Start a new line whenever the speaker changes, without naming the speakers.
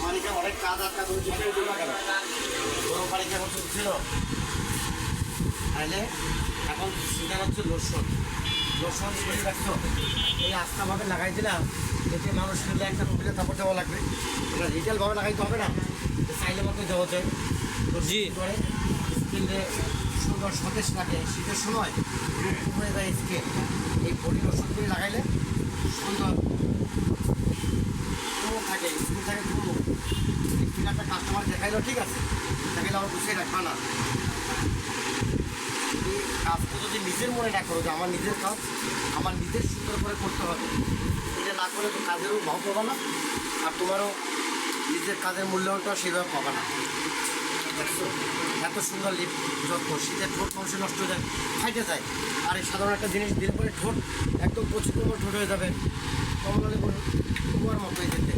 মালিকা অনেক কাজ কেমন চলছিল তাহলে এখন সেটা হচ্ছে লোশন লোশন শরীর রাখছো এই আস্তাভাবে লাগাই দিলাম এতে মানুষ খেলে একটা রুটিতে কাপড় দেওয়া লাগবে এটা রিটেলভাবে লাগাইতে হবে না চাইলে মতো দেওয়া যায়।
জি।
করে স্কিনে সুন্দর সতেজ লাগে শীতের সময় হয়ে যায় এই বডি লোশন লাগাইলে সুন্দর থাকে স্কিন থাকে পুরো স্কিন একটা কাস্টমার দেখাইলো ঠিক আছে? দেখাইলে আমার গুছিয়ে রাখবা না। এই কাজটা যদি নিজের মনে না করো যে আমার নিজের কাজ আমার নিজের সুন্দর করে করতে হবে। এটা না করলে তো কাজেরও ভাব পাবা না আর তোমারও নিজের কাজের মূল্যায়নটা সেভাবে পাবা না? এত সুন্দর লিপ যত্ন শীতে ঠোঁট মানুষের নষ্ট হয়ে যায়, ফাইটে যায়। আর এই সাধারণ একটা জিনিস, দিল পরে ঠোঁট, একদম প্রচুর ঠোঁট হয়ে যাবে। কমলালে কুয়ার মতো যেতে